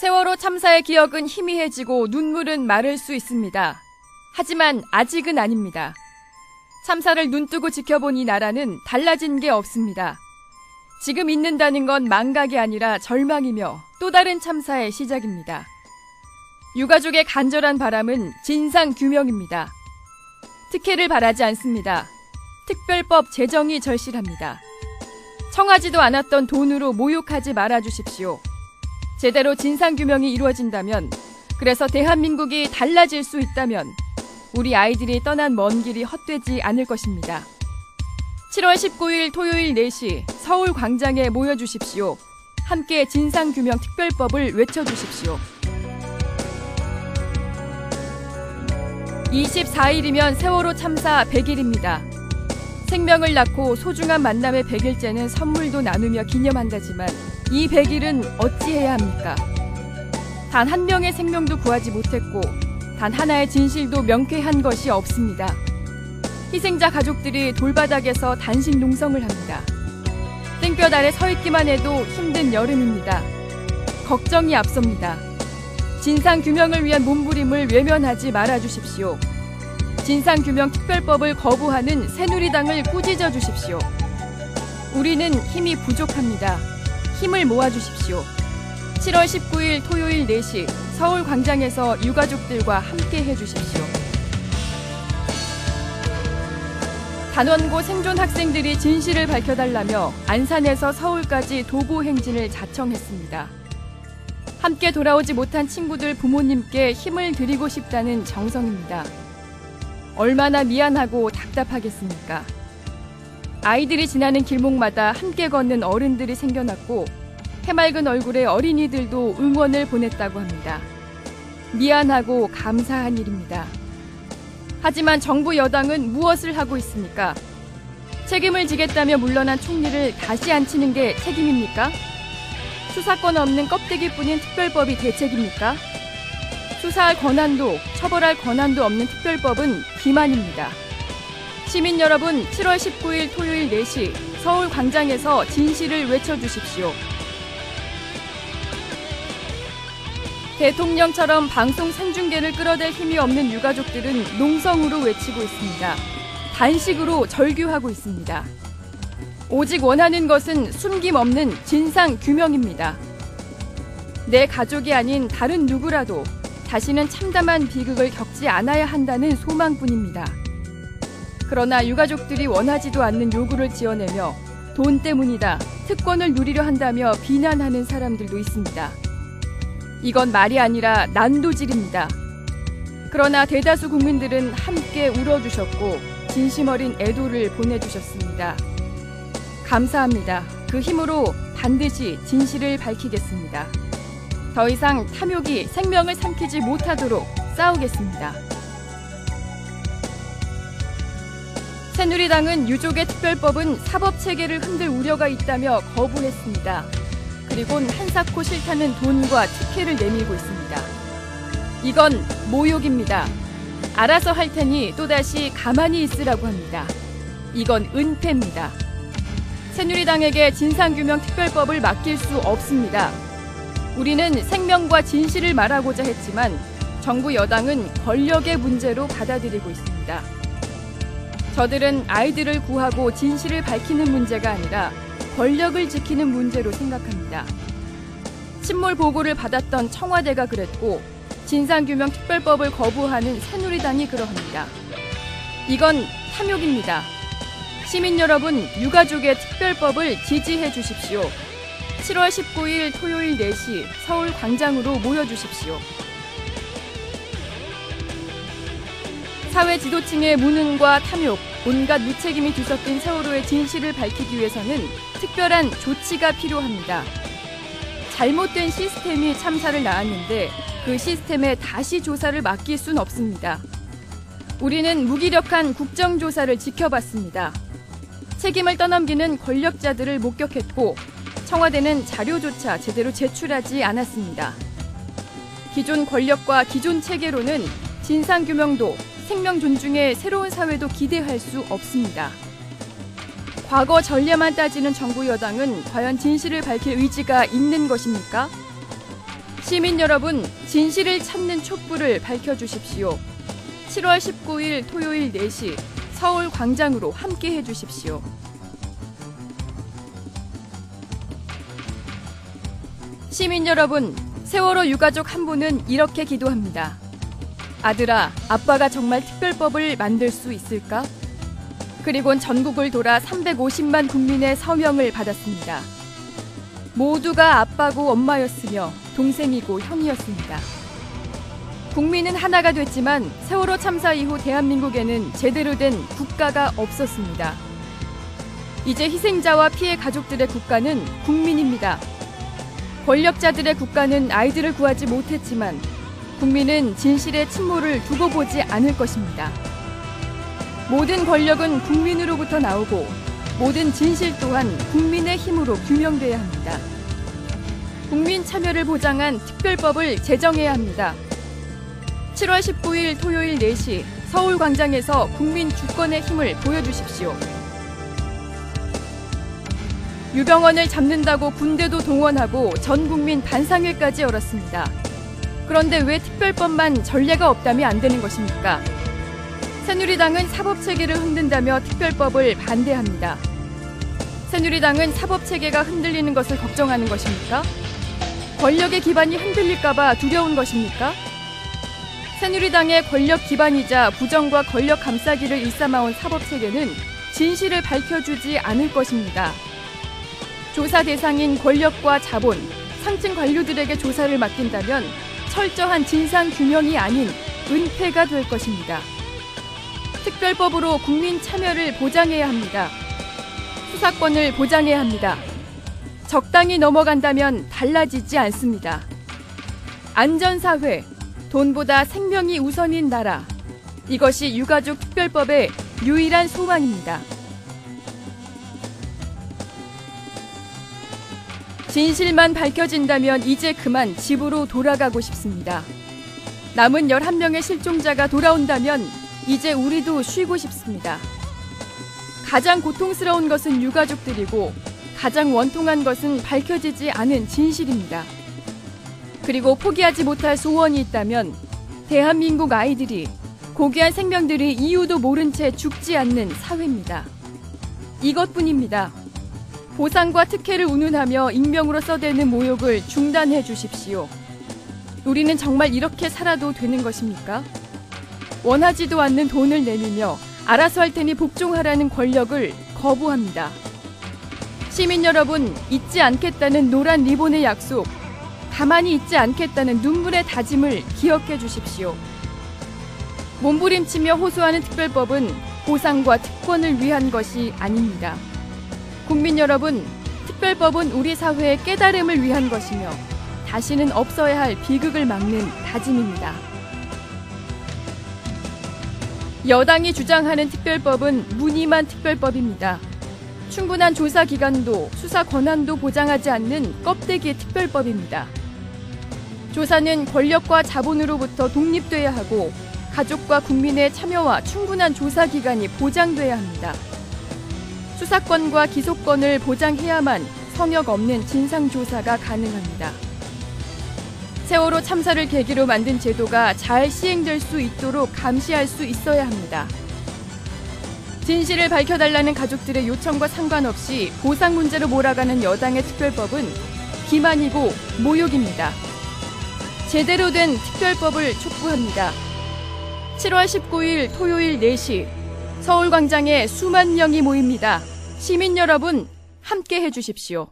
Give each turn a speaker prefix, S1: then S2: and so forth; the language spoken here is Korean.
S1: 세월호 참사의 기억은 희미해지고 눈물은 마를 수 있습니다. 하지만 아직은 아닙니다. 참사를 눈뜨고 지켜본 이 나라는 달라진 게 없습니다. 지금 있는다는 건 망각이 아니라 절망이며 또 다른 참사의 시작입니다. 유가족의 간절한 바람은 진상 규명입니다. 특혜를 바라지 않습니다. 특별법 제정이 절실합니다. 청하지도 않았던 돈으로 모욕하지 말아 주십시오. 제대로 진상규명이 이루어진다면, 그래서 대한민국이 달라질 수 있다면, 우리 아이들이 떠난 먼 길이 헛되지 않을 것입니다. 7월 19일 토요일 4시 서울 광장에 모여주십시오. 함께 진상규명 특별법을 외쳐주십시오. 24일이면 세월호 참사 100일입니다. 생명을 낳고 소중한 만남의 100일째는 선물도 나누며 기념한다지만 이 100일은 어찌해야 합니까? 단 한 명의 생명도 구하지 못했고 단 하나의 진실도 명쾌한 것이 없습니다. 희생자 가족들이 돌바닥에서 단식 농성을 합니다. 땡볕 아래 서 있기만 해도 힘든 여름입니다. 걱정이 앞섭니다. 진상 규명을 위한 몸부림을 외면하지 말아 주십시오. 진상 규명 특별법을 거부하는 새누리당을 꾸짖어 주십시오. 우리는 힘이 부족합니다. 힘을 모아 주십시오. 7월 19일 토요일 4시 서울 광장에서 유가족들과 함께 해 주십시오. 단원고 생존 학생들이 진실을 밝혀달라며 안산에서 서울까지 도보 행진을 자청했습니다. 함께 돌아오지 못한 친구들 부모님께 힘을 드리고 싶다는 정성입니다. 얼마나 미안하고 답답하겠습니까? 아이들이 지나는 길목마다 함께 걷는 어른들이 생겨났고 해맑은 얼굴의 어린이들도 응원을 보냈다고 합니다. 미안하고 감사한 일입니다. 하지만 정부 여당은 무엇을 하고 있습니까? 책임을 지겠다며 물러난 총리를 다시 앉히는 게 책임입니까? 수사권 없는 껍데기뿐인 특별법이 대책입니까? 수사할 권한도 처벌할 권한도 없는 특별법은 기만입니다. 시민 여러분, 7월 19일 토요일 4시 서울 광장에서 진실을 외쳐주십시오. 대통령처럼 방송 생중계를 끌어댈 힘이 없는 유가족들은 농성으로 외치고 있습니다. 단식으로 절규하고 있습니다. 오직 원하는 것은 숨김없는 진상 규명입니다. 내 가족이 아닌 다른 누구라도 다시는 참담한 비극을 겪지 않아야 한다는 소망뿐입니다. 그러나 유가족들이 원하지도 않는 요구를 지어내며 돈 때문이다, 특권을 누리려 한다며 비난하는 사람들도 있습니다. 이건 말이 아니라 난도질입니다. 그러나 대다수 국민들은 함께 울어주셨고 진심 어린 애도를 보내주셨습니다. 감사합니다. 그 힘으로 반드시 진실을 밝히겠습니다. 더 이상 탐욕이 생명을 삼키지 못하도록 싸우겠습니다. 새누리당은 유족의 특별법은 사법 체계를 흔들 우려가 있다며 거부했습니다. 그리곤 한사코 싫다는 돈과 특혜를 내밀고 있습니다. 이건 모욕입니다. 알아서 할 테니 또다시 가만히 있으라고 합니다. 이건 은폐입니다. 새누리당에게 진상규명 특별법을 맡길 수 없습니다. 우리는 생명과 진실을 말하고자 했지만 정부 여당은 권력의 문제로 받아들이고 있습니다. 저들은 아이들을 구하고 진실을 밝히는 문제가 아니라 권력을 지키는 문제로 생각합니다. 침몰 보고를 받았던 청와대가 그랬고 진상규명 특별법을 거부하는 새누리당이 그러합니다. 이건 탐욕입니다. 시민 여러분, 유가족의 특별법을 지지해 주십시오. 7월 19일 토요일 4시 서울 광장으로 모여 주십시오. 사회 지도층의 무능과 탐욕, 온갖 무책임이 뒤섞인 세월호의 진실을 밝히기 위해서는 특별한 조치가 필요합니다. 잘못된 시스템이 참사를 낳았는데 그 시스템에 다시 조사를 맡길 순 없습니다. 우리는 무기력한 국정조사를 지켜봤습니다. 책임을 떠넘기는 권력자들을 목격했고 청와대는 자료조차 제대로 제출하지 않았습니다. 기존 권력과 기존 체계로는 진상규명도 생명 존중의 새로운 사회도 기대할 수 없습니다. 과거 전례만 따지는 정부 여당은 과연 진실을 밝힐 의지가 있는 것입니까? 시민 여러분, 진실을 찾는 촛불을 밝혀주십시오. 7월 19일 토요일 4시 서울 광장으로 함께 해주십시오. 시민 여러분, 세월호 유가족 한 분은 이렇게 기도합니다. 아들아, 아빠가 정말 특별법을 만들 수 있을까? 그리곤 전국을 돌아 350만 국민의 서명을 받았습니다. 모두가 아빠고 엄마였으며 동생이고 형이었습니다. 국민은 하나가 됐지만 세월호 참사 이후 대한민국에는 제대로 된 국가가 없었습니다. 이제 희생자와 피해 가족들의 국가는 국민입니다. 권력자들의 국가는 아이들을 구하지 못했지만 국민은 진실의 침몰을 두고 보지 않을 것입니다. 모든 권력은 국민으로부터 나오고 모든 진실 또한 국민의 힘으로 규명돼야 합니다. 국민 참여를 보장한 특별법을 제정해야 합니다. 7월 19일 토요일 4시 서울 광장에서 국민 주권의 힘을 보여주십시오. 유병원을 잡는다고 군대도 동원하고 전 국민 반상회까지 열었습니다. 그런데 왜 특별법만 전례가 없다면 안 되는 것입니까? 새누리당은 사법체계를 흔든다며 특별법을 반대합니다. 새누리당은 사법체계가 흔들리는 것을 걱정하는 것입니까? 권력의 기반이 흔들릴까봐 두려운 것입니까? 새누리당의 권력 기반이자 부정과 권력 감싸기를 일삼아온 사법체계는 진실을 밝혀주지 않을 것입니다. 조사 대상인 권력과 자본, 상층 관료들에게 조사를 맡긴다면 철저한 진상 규명이 아닌 은폐가 될 것입니다. 특별법으로 국민 참여를 보장해야 합니다. 수사권을 보장해야 합니다. 적당히 넘어간다면 달라지지 않습니다. 안전사회, 돈보다 생명이 우선인 나라. 이것이 유가족 특별법의 유일한 소망입니다. 진실만 밝혀진다면 이제 그만 집으로 돌아가고 싶습니다. 남은 11명의 실종자가 돌아온다면 이제 우리도 쉬고 싶습니다. 가장 고통스러운 것은 유가족들이고 가장 원통한 것은 밝혀지지 않은 진실입니다. 그리고 포기하지 못할 소원이 있다면 대한민국 아이들이 고귀한 생명들이 이유도 모른 채 죽지 않는 사회입니다. 이것뿐입니다. 보상과 특혜를 운운하며 익명으로 써대는 모욕을 중단해 주십시오. 우리는 정말 이렇게 살아도 되는 것입니까? 원하지도 않는 돈을 내밀며 알아서 할 테니 복종하라는 권력을 거부합니다. 시민 여러분, 잊지 않겠다는 노란 리본의 약속, 가만히 있지 않겠다는 눈물의 다짐을 기억해 주십시오. 몸부림치며 호소하는 특별법은 보상과 특권을 위한 것이 아닙니다. 국민 여러분, 특별법은 우리 사회의 깨달음을 위한 것이며 다시는 없어야 할 비극을 막는 다짐입니다. 여당이 주장하는 특별법은 무늬만 특별법입니다. 충분한 조사 기간도 수사 권한도 보장하지 않는 껍데기 특별법입니다. 조사는 권력과 자본으로부터 독립돼야 하고 가족과 국민의 참여와 충분한 조사 기간이 보장돼야 합니다. 수사권과 기소권을 보장해야만 성역 없는 진상조사가 가능합니다. 세월호 참사를 계기로 만든 제도가 잘 시행될 수 있도록 감시할 수 있어야 합니다. 진실을 밝혀달라는 가족들의 요청과 상관없이 보상 문제로 몰아가는 여당의 특별법은 기만이고 모욕입니다. 제대로 된 특별법을 촉구합니다. 7월 19일 토요일 4시 서울광장에 수만 명이 모입니다. 시민 여러분, 함께 해주십시오.